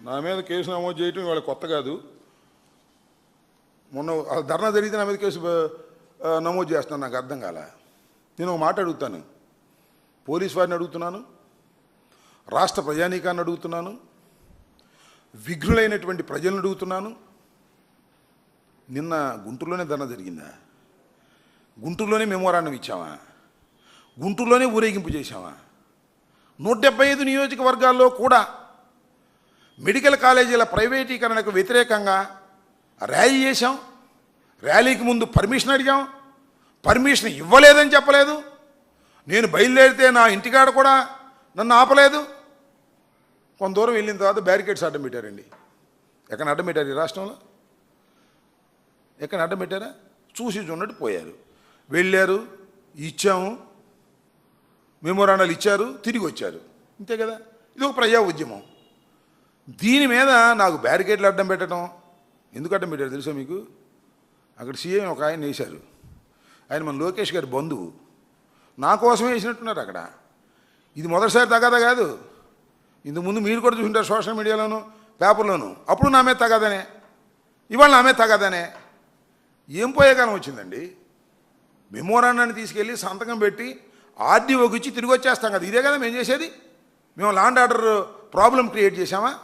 నా మీద కేసు నమోదు చేయటం ఇవాళ కొత్త కాదు. మొన్న ధర్నా జరిగితే నా మీద కేసు నమోదు చేస్తున్నాను నాకు అర్థం కాల? నేను ఒక మాట అడుగుతాను. పోలీస్ వారిని అడుగుతున్నాను. రాష్ట్ర ప్రజానీకాన్ని అడుగుతున్నాను. విఘ్నులైనటువంటి ప్రజలను అడుగుతున్నాను. నిన్న గుంటూరులోనే ధర్నా జరిగిందా? గుంటూరులోనే మెమోరాండం ఇచ్చామా గుంటూరులోనే ఊరేగింపు చేశామా నూట డెబ్బై ఐదు నియోజకవర్గాల్లో కూడా మెడికల్ కాలేజీల ప్రైవేటీకరణకు వ్యతిరేకంగా ర్యాలీ చేశాం. ర్యాలీకి ముందు పర్మిషన్ అడిగాం. పర్మిషన్ ఇవ్వలేదని చెప్పలేదు. నేను బయలుదేరితే నా ఇంటికాడ కూడా నన్ను ఆపలేదు. కొంత దూరం వెళ్ళిన తర్వాత బ్యారికేడ్స్ అడ్డం పెట్టారండి ఎక్కడ అడ్డం పెట్టారు ఈ రాష్ట్రంలో? ఎక్కడ అడ్డం పెట్టారా చూసి చూడట్టు పోయారు. వెళ్ళారు ఇచ్చాము. మెమోరాండాలు ఇచ్చారు తిరిగి వచ్చారు. అంతే కదా? ఇది ఒక ప్రజా ఉద్యమం. దీని మీద నాకు బ్యారికేడ్లు అడ్డం పెట్టడం ఎందుకు అడ్డం పెట్టారు తెలుసా మీకు? అక్కడ సీఎం ఒక ఆయన వేశారు. ఆయన మన లోకేష్ గారి బంధువు. నా కోసమే వేసినట్టున్నారు అక్కడ. ఇది మొదటిసారి తగాదా కాదు. ఇంతకుముందు మీరు కూడా చూసింటారు సోషల్ మీడియాలోను పేపర్లోను. అప్పుడు నా మీద తగాదనే. ఇవాళ నా మీద తగాదనే. ఏం పోయే కాలం వచ్చిందండి? మెమోరాండాన్ని తీసుకెళ్ళి సంతకం పెట్టి ఆర్డీఓకి ఇచ్చి తిరిగి వచ్చేస్తాం కదా. ఇదే కదా మేము చేసేది? మేము లాండ్ ఆర్డర్ ప్రాబ్లం క్రియేట్ చేశామా?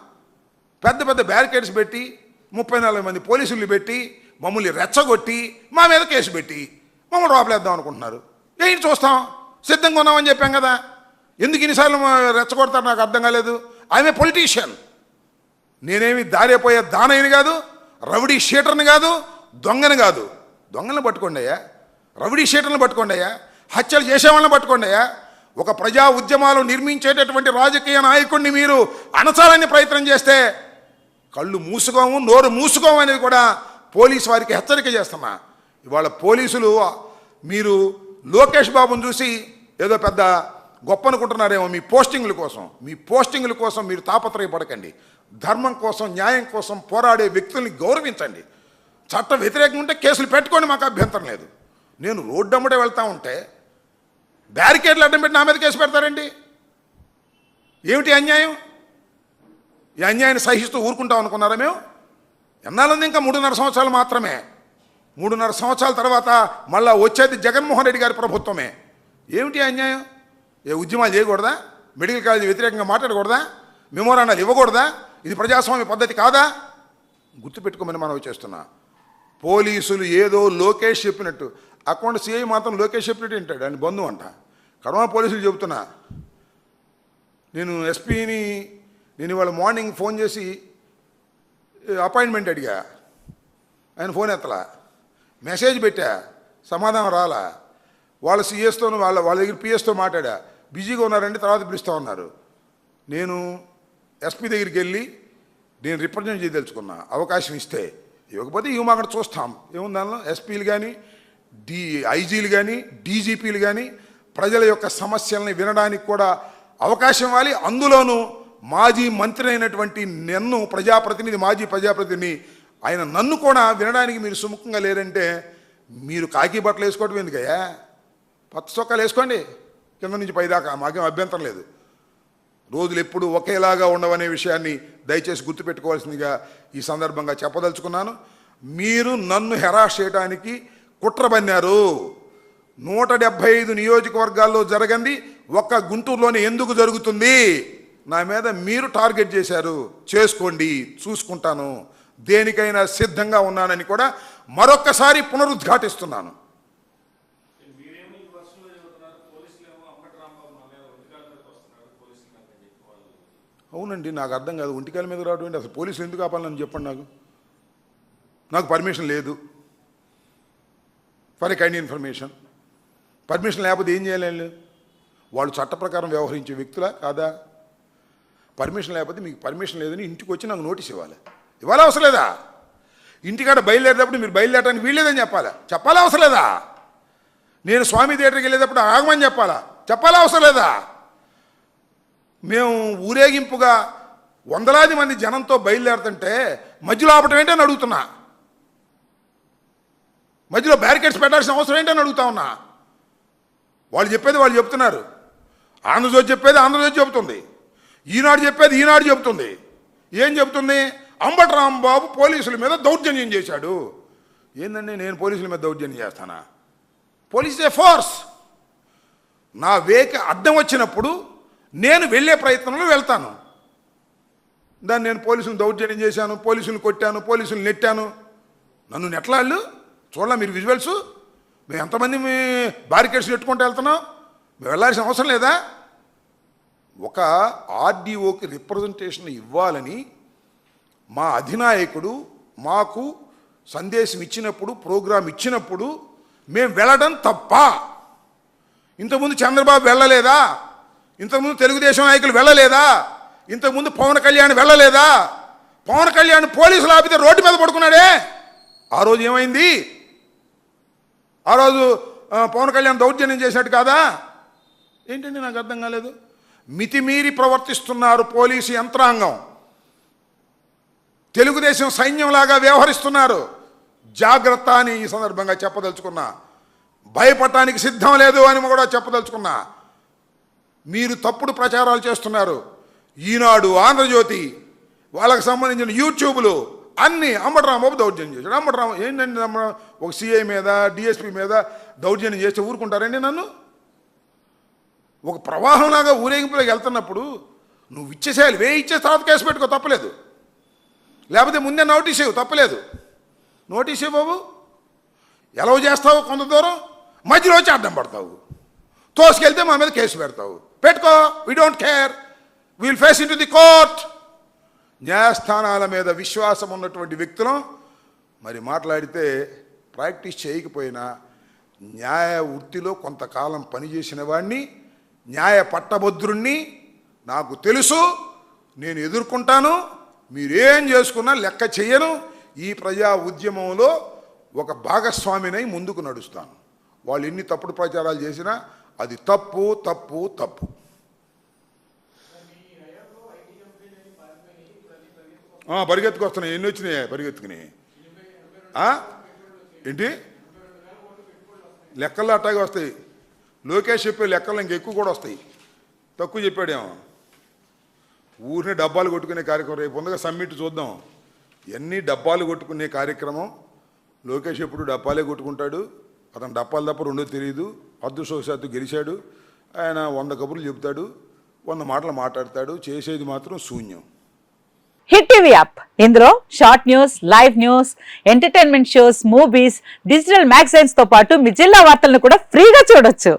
పెద్ద పెద్ద బ్యారికేడ్స్ పెట్టి ముప్పై నలభై మంది పోలీసులు పెట్టి మమ్మల్ని రెచ్చగొట్టి మా మీద కేసు పెట్టి మమ్మల్ని లోపలేద్దాం అనుకుంటున్నారు. ఏంటి చూస్తాం. సిద్ధంగా ఉన్నామని చెప్పాం కదా. ఎందుకు ఇన్నిసార్లు రెచ్చగొడతారు నాకు అర్థం కాలేదు. ఆమె పొలిటీషియన్ నేనేమి దారిపోయే దానయ్యని కాదు రౌడీ షీటర్ని కాదు దొంగని కాదు. దొంగలను పట్టుకోండి అయ్యా. రౌడీ షీటర్ని పట్టుకోండి అయ్యా. హత్యలు చేసేవాళ్ళని పట్టుకోండి అయ్యా. ఒక ప్రజా ఉద్యమాలు నిర్మించేటటువంటి రాజకీయ నాయకుడిని మీరు అణచాలని ప్రయత్నం చేస్తే కళ్ళు మూసుకోము నోరు మూసుకోము అనేది కూడా పోలీసు వారికి హెచ్చరిక చేస్తున్నా ఇవాళ పోలీసులు మీరు లోకేష్ బాబుని చూసి ఏదో పెద్ద గొప్ప అనుకుంటున్నారేమో మీ పోస్టింగ్ల కోసం. మీ పోస్టింగ్ల కోసం మీరు తాపత్రయపడకండి. ధర్మం కోసం న్యాయం కోసం పోరాడే వ్యక్తుల్ని గౌరవించండి. చట్ట వ్యతిరేకంగా ఉంటే కేసులు పెట్టుకోండి మాకు అభ్యంతరం లేదు. నేను రోడ్డు అమ్మటే వెళ్తా ఉంటే బ్యారికేడ్లు అడ్డం పెట్టి నా మీద కేసు పెడతారండి. ఏమిటి అన్యాయం? ఈ అన్యాయాన్ని సహిస్తూ ఊరుకుంటాం అనుకున్నారా మేము? ఎన్నాళ్ళంది ఇంకా మూడున్నర సంవత్సరాలు మాత్రమే. మూడున్నర సంవత్సరాల తర్వాత మళ్ళా వచ్చేది జగన్మోహన్ రెడ్డి గారి ప్రభుత్వమే. ఏమిటి అన్యాయం? ఏ ఉద్యమాలు చేయకూడదా? మెడికల్ కాలేజీ వ్యతిరేకంగా మాట్లాడకూడదా? మెమోరాండాలు ఇవ్వకూడదా? ఇది ప్రజాస్వామ్య పద్ధతి కాదా? గుర్తుపెట్టుకోమని మనం చేస్తున్నా. పోలీసులు ఏదో లోకేష్ చెప్పినట్టు. అకౌంట్ సిఐ మాత్రం లోకేష్ చెప్పినట్టు వింటాడు. అని బంధువు అంట. కడమ పోలీసులు చెబుతున్నా. నేను ఎస్పీని నేను ఇవాళ మార్నింగ్ ఫోన్ చేసి అపాయింట్మెంట్ అడిగా. ఆయన ఫోన్ ఎత్తలా. మెసేజ్ పెట్టా. సమాధానం రాలా. వాళ్ళ సిఎస్తో వాళ్ళ వాళ్ళ దగ్గర పిఎస్తో మాట్లాడా. బిజీగా ఉన్నారండి తర్వాత పిలుస్తూ ఉన్నారు. నేను ఎస్పీ దగ్గరికి వెళ్ళి నేను రిప్రజెంట్ చేయదలుచుకున్నా అవకాశం ఇస్తే. ఇవ్వకపోతే ఇవి అక్కడ చూస్తాం. ఏముంది దానిలో? ఎస్పీలు కానీ డి ఐజీలు కానీ డీజీపీలు కానీ ప్రజల యొక్క సమస్యల్ని వినడానికి కూడా అవకాశం ఇవ్వాలి. అందులోనూ మాజీ మంత్రి అయినటువంటి నన్ను ప్రజాప్రతినిధి మాజీ ప్రజాప్రతిని ఆయన నన్ను కూడా వినడానికి మీరు సుముఖంగా లేరంటే మీరు కాకి బట్టలు వేసుకోవటం ఎందుకయ్యా? పచ్చ చొక్కాలు వేసుకోండి. కింద నుంచి పైదాకా మాకేం అభ్యంతరం లేదు. రోజులు ఎప్పుడు ఒకేలాగా ఉండవనే విషయాన్ని దయచేసి గుర్తుపెట్టుకోవాల్సిందిగా ఈ సందర్భంగా చెప్పదలుచుకున్నాను. మీరు నన్ను హెరాస్ చేయడానికి కుట్ర బన్నారు నూట డెబ్భై ఐదు నియోజకవర్గాల్లో జరగంది. ఒక్క గుంటూరులోనే ఎందుకు జరుగుతుంది? నా మీద మీరు టార్గెట్ చేశారు చేసుకోండి చూసుకుంటాను. దేనికైనా సిద్ధంగా ఉన్నానని కూడా మరొక్కసారి పునరుద్ఘాటిస్తున్నాను. అవునండి నాకు అర్థం కాదు. ఒంటికాల మీద రావడం అసలు పోలీసులు ఎందుకు ఆపాలని చెప్పండి నాకు? నాకు పర్మిషన్ లేదు. For a kind information. Permission లేకపోతే ఏం చేయలేదు వాళ్ళు? వాళ్ళు చట్ట ప్రకారం వ్యవహరించే వ్యక్తులా? కాదా? పర్మిషన్ లేకపోతే మీకు పర్మిషన్ లేదని ఇంటికి వచ్చి నాకు నోటీస్ ఇవ్వాలి. ఇవ్వాలి అవసరం లేదా? ఇంటికాడ బయలుదేరేటప్పుడు మీరు బయలుదేరడానికి వీల్లేదని చెప్పాలా? చెప్పాలా అవసరం లేదా? నేను స్వామి థియేటర్కి వెళ్ళేటప్పుడు ఆగమని చెప్పాలా? చెప్పాలా అవసరం లేదా? మేము ఊరేగింపుగా వందలాది మంది జనంతో బయలుదేరుతుంటే మధ్యలో ఆపటం ఏంటని అడుగుతున్నా. మధ్యలో బ్యారికేడ్స్ పెట్టాల్సిన అవసరం ఏంటని అడుగుతా ఉన్నా. వాళ్ళు చెప్పేది వాళ్ళు చెప్తున్నారు. ఆంధ్రజ్యోతి చెప్పేది ఆంధ్రజ్యోతి చెబుతుంది. ఈనాడు చెప్పేది ఈనాడు చెబుతుంది. ఏం చెబుతుంది? అంబటి రాంబాబు పోలీసుల మీద దౌర్జన్యం చేశాడు. ఏందండి నేను పోలీసుల మీద దౌర్జన్యం చేస్తానా? Police a force. నా వేకి అడ్డం వచ్చినప్పుడు నేను వెళ్ళే ప్రయత్నంలో వెళ్తాను. దాన్ని నేను పోలీసులు దౌర్జన్యం చేశాను పోలీసులు కొట్టాను పోలీసులు నెట్టాను. నన్ను నెట్లాళ్ళు చూడాల మీరు విజువల్స్? మేము ఎంతమంది మీ బారికేడ్స్ నెట్టుకుంటూ వెళ్తున్నాం? మేము వెళ్ళాల్సిన అవసరం లేదా? ఒక ఆర్డీఓకి రిప్రజెంటేషన్ ఇవ్వాలని మా అధినాయకుడు మాకు సందేశం ఇచ్చినప్పుడు ప్రోగ్రాం ఇచ్చినప్పుడు మేము వెళ్ళడం తప్ప. ఇంతకుముందు చంద్రబాబు వెళ్ళలేదా? ఇంతకుముందు తెలుగుదేశం నాయకులు వెళ్ళలేదా? ఇంతకుముందు పవన్ కళ్యాణ్ వెళ్ళలేదా? పవన్ కళ్యాణ్ పోలీసులు ఆపితే రోడ్డు మీద పడుకున్నాడే? ఆ రోజు ఏమైంది? ఆ రోజు పవన్ కళ్యాణ్ దౌర్జన్యం చేసినట్టు కాదా? ఏంటండి నాకు అర్థం కాలేదు? మితిమీరి ప్రవర్తిస్తున్నారు పోలీసు యంత్రాంగం. తెలుగుదేశం సైన్యంలాగా వ్యవహరిస్తున్నారు. జాగ్రత్త అని ఈ సందర్భంగా చెప్పదలుచుకున్నా. భయపడటానికి సిద్ధం లేదు అని కూడా చెప్పదలుచుకున్నా. మీరు తప్పుడు ప్రచారాలు చేస్తున్నారు. ఈనాడు ఆంధ్రజ్యోతి వాళ్ళకి సంబంధించిన యూట్యూబ్లు అన్ని అంబటరాంబాబు దౌర్జన్యం చేశాడు. అంబటరాము ఏంటండి ఒక సిఐ మీద డిఎస్పి మీద దౌర్జన్యం చేస్తే ఊరుకుంటారండి నన్ను? ఒక ప్రవాహంలాగా ఊరేగింపులోకి వెళ్తున్నప్పుడు నువ్వు ఇచ్చేసేయాలి వే ఇచ్చే తర్వాత కేసు పెట్టుకో తప్పలేదు. లేకపోతే ముందే నోటీస్ ఇవ్వు తప్పలేదు. నోటీస్ ఇవ్వు బాబు ఎలవ చేస్తావు కొంత దూరం? మధ్యలో వచ్చి అడ్డం పడతావు. తోసుకెళ్తే మా మీద కేసు పెడతావు. పెట్టుకో we don't care will face in to the court న్యాయస్థానాల మీద విశ్వాసం ఉన్నటువంటి వ్యక్తులం మరి మాట్లాడితే ప్రాక్టీస్ చేయకపోయినా న్యాయ వృత్తిలో కొంతకాలం పనిచేసిన వాడిని న్యాయ పట్టభద్రుణ్ణి నాకు తెలుసు నేను ఎదుర్కొంటాను మీరేం చేసుకున్నా లెక్క చెయ్యను ఈ ప్రజా ఉద్యమంలో ఒక భాగస్వామినై ముందుకు నడుస్తాను. వాళ్ళు ఎన్ని తప్పుడు ప్రచారాలు చేసినా అది తప్పు తప్పు తప్పు. పరిగెత్తుకొస్తున్నాయి. ఎన్ని వచ్చినాయి పరిగెత్తుకుని? ఏంటి? లెక్కల్లో అట్టాగే వస్తాయి. లోకేష్ చెప్పే లెక్కలు ఇంకెక్కువ కూడా వస్తాయి. తక్కువ చెప్పాడేమో. ఊరిని డబ్బాలు కొట్టుకునే కార్యక్రమం రేపు ముందుగా సమ్మిట్ చూద్దాం. ఎన్ని డబ్బాలు కొట్టుకునే కార్యక్రమం? లోకేష్ ఎప్పుడు డబ్బాలే కొట్టుకుంటాడు. అతను డబ్బాలు తప్ప రెండో తెలియదు అదృష్టవశాత్తు గెలిచాడు. ఆయన వంద కబుర్లు చెబుతాడు. వంద మాటలు మాట్లాడతాడు. చేసేది మాత్రం శూన్యం. Hit TV app. ఇందులో short news live news entertainment shows movies digital మ్యాగజైన్స్తో పాటు మీ జిల్లా వార్తలను కూడా ఫ్రీగా చూడొచ్చు.